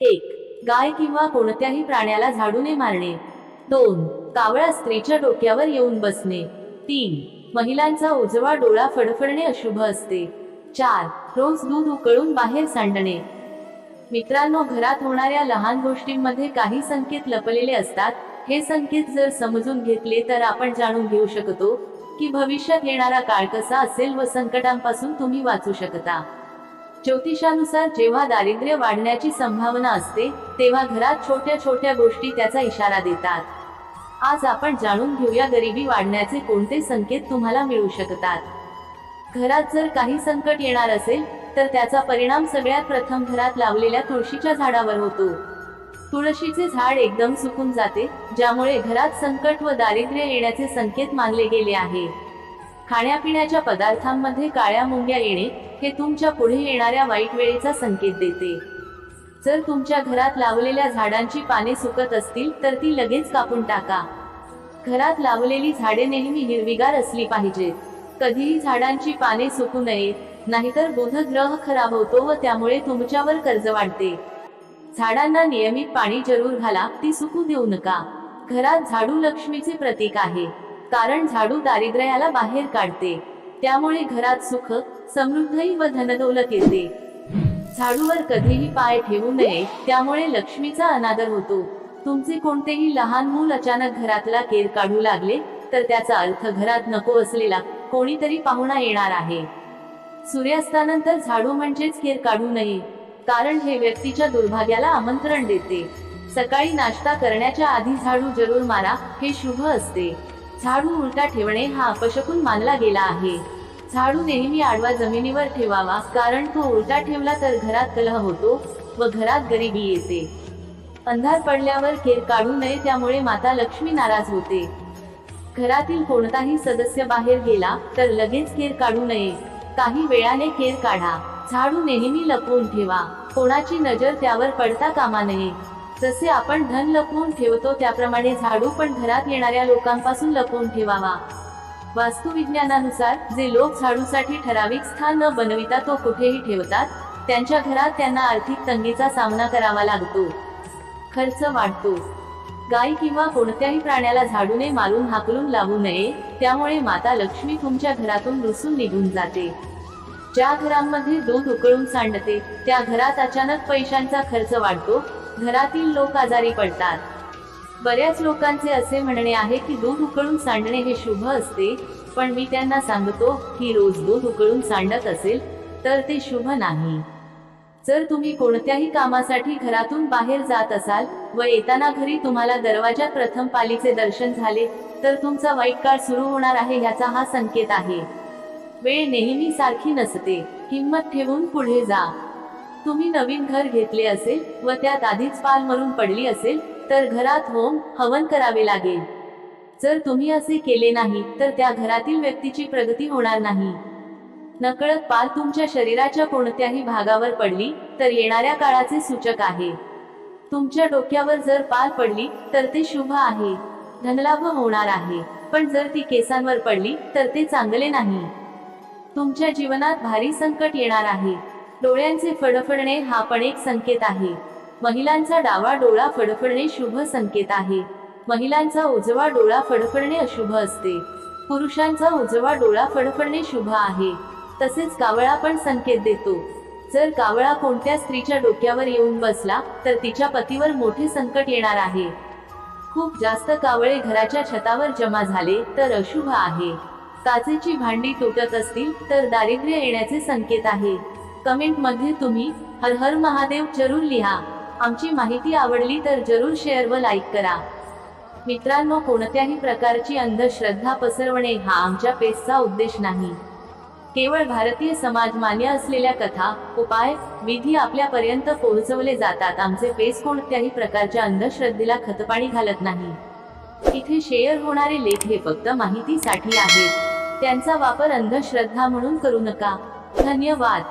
एक गाय किंवा कोणत्याही प्राण्याला झाडूने मारणे. दोन कावळा स्त्रीच्या डोक्यावर येऊन बसणे. तीन महिलांचा उजवा डोळा फडफडणे अशुभ असते. चार रोज दूध उकळून बाहेर सांडणे. मित्रांनो घरात होणाऱ्या लहान गोष्टींमध्ये काही संकेत लपलेले असतात. हे संकेत जर समजून घेतले तर आपण जाणून घेऊ शकतो की भविष्यात येणारा काळ कसा असेल व संकटांपासून तुम्ही वाचू शकता. ज्योतिषानुसार जेव्हा दारिद्र्य वाढण्याची संभावना असते तेव्हा घरात छोट्या छोट्या गोष्टी त्याचा इशारा देतात. आज आपण जाणून घेऊया गरिबी वाढण्याचे कोणते संकेत तुम्हाला मिळू शकतात. घरात जर काही संकट येणार असेल तर त्याचा परिणाम सगळ्यात प्रथम घरात लावलेल्या तुळशीच्या झाडावर होतो. तुळशीचे झाड एकदम सुकून जाते ज्यामुळे घरात संकट व दारिद्र्य येण्याचे संकेत मानले गेले आहे. खाण्यापिण्याच्या पदार्थांमध्ये काळ्या मुंग्या येणे हे तुमच्यापुढे येणाऱ्या वाईट वेळेचा संकेत देते. जर तुमच्या घरात लावलेल्या झाडांची पाने सुकत असतील तर ती लगेच कापून टाका. घरात लावलेली झाडे नेहमी हिरवीगार असली पाहिजेत. कधीही झाडांची पाने सुकू नयेत नाहीतर बुध ग्रह खराब होतो व त्यामुळे तुमच्यावर कर्ज वाढते. झाडांना नियमित पाणी जरूर घाला ती सुकू देऊ नका. घरात झाडू लक्ष्मीचे प्रतीक आहे. कारण झाडू दारिद्र्याला बाहेर काढते. त्यामुळे घरात सुख समृद्धी व धनदौलत येते. झाडूवर कधीही पाय ठेवू नये त्यामुळे लक्ष्मीचा अनादर होतो. तुमचे कोणतेही लहान मूल अचानक घरातला केर काढू लागले तर त्याचा अर्थ घरात नको असलेला कोणीतरी पाहुणा येणार आहे. सूर्यास्तानंतर झाडू म्हणजेच केर काढू नये. कारण हे व्यक्तीच्या दुर्भाग्याला आमंत्रण देते. सकाळी नाश्ता करण्याच्या आधी झाडू जरूर मारा हे शुभ असते. झाडू उलटा ठेवणे हा अपशकुन मानला गेला आहे. झाडू नेहमी आडवा जमिनीवर ठेवावा कारण तो उलटा ठेवला तर घरात कलह होतो व घरात गरिबी येते. अंधार पडल्यावर केर काढू नये त्यामुळे माता लक्ष्मी नाराज होते. घरातील कोणताही सदस्य बाहेर गेला तर लगेच केर काढू नये. काही वेळाने केर काढा. झाडू नेहमी लपवून ठेवा. कोणाची नजर त्यावर पडता कामा नये. जसे आपण धन लपवून ठेवतो त्याप्रमाणे झाडू पण घरात येणाऱ्या लोकांपासून लपवून ठेवावा. वास्तुविज्ञानानुसार जे लोक झाडूसाठी ठराविक स्थान न बनविता तो कुठेही ठेवतात त्यांच्या घरात त्यांना आर्थिक तंगीचा सामना करावा लागतो. खर्च वाढतो. गाय किंवा कोणत्याही प्राण्याला झाडूने मारून हाकलून लावू नये त्यामुळे माता लक्ष्मी तुमच्या घरातून रुसून निघून जाते. ज्या घरांमध्ये दूध उकळून सांडते त्या घरात अचानक पैशांचा खर्च वाढतो घरातील लोक आजारी पडतात. बऱ्याच लोकांचे असे म्हणणे आहे की दूध उकळून सांडणे हे शुभ असते पण मी त्यांना सांगतो की रोज दूध उकळून सांडत असेल तर ते शुभ नाही. जर तुम्ही कोणत्याही कामासाठी घरातून बाहेर जात असाल व येताना घरी तुम्हाला दरवाजात प्रथम पालीचे दर्शन झाले तर तुमचा वाईट काळ सुरू होणार आहे ह्याचा हा संकेत आहे. वेळ नेहमी सारखी नसते. हिंमत ठेवून पुढे जा. तुम्ही नवीन घर घेतले असेल व त्यात आधीच पाल मरून पडली असेल तर घरात होम हवन करावे लागेल. जर तुम्ही असे केले नाही तर त्या घरातील व्यक्तीची प्रगती होणार नाही. नकळत पाल तुमच्या शरीराच्या कोणत्याही भागावर पडली तर येणाऱ्या काळाचे सूचक आहे. तुमच्या डोक्यावर जर पाल पडली तर ते शुभ आहे. धनलाभ होणार आहे. पण जर ती केसांवर पडली तर ते चांगले नाही. तुमच्या जीवनात भारी संकट येणार आहे. डोळ्यांचे फडफडणे हा पण एक संकेत आहे. महिलांचा डावा डोळा फडफडणे शुभ संकेत आहे. महिलांचा उजवा डोळा फडफडणे अशुभ असते. पुरुषांचा उजवा डोळा फडफडणे शुभ आहे. तसेच कावळा पण संकेत देतो. जर कावळा कोणत्या स्त्रीच्या डोक्यावर येऊन बसला तर तिच्या पतीवर मोठे संकट येणार आहे. खूप जास्त कावळे घराच्या छतावर जमा झाले तर अशुभ आहे. काचेची भांडी तुटत असतील तर दारिद्र्य येण्याचे संकेत आहे. कमेंटमध्ये तुम्ही हर हर महादेव जरूर लिहा. आमची माहिती आवडली तर जरूर शेअर व लाईक करा. मित्रांनो कोणत्याही प्रकारची अंधश्रद्धा पसरवणे हा आमच्या पेजचा उद्देश नाही. केवळ भारतीय समाज मान्य असलेल्या कथा उपाय विधी आपल्यापर्यंत पोहोचवले जातात. आमचे पेज कोणत्याही प्रकारच्या अंधश्रद्धेला खतपाणी घालत नाही. इथे शेअर होणारे लेख हे फक्त माहितीसाठी आहेत. त्यांचा वापर अंधश्रद्धा म्हणून करू नका. धन्यवाद.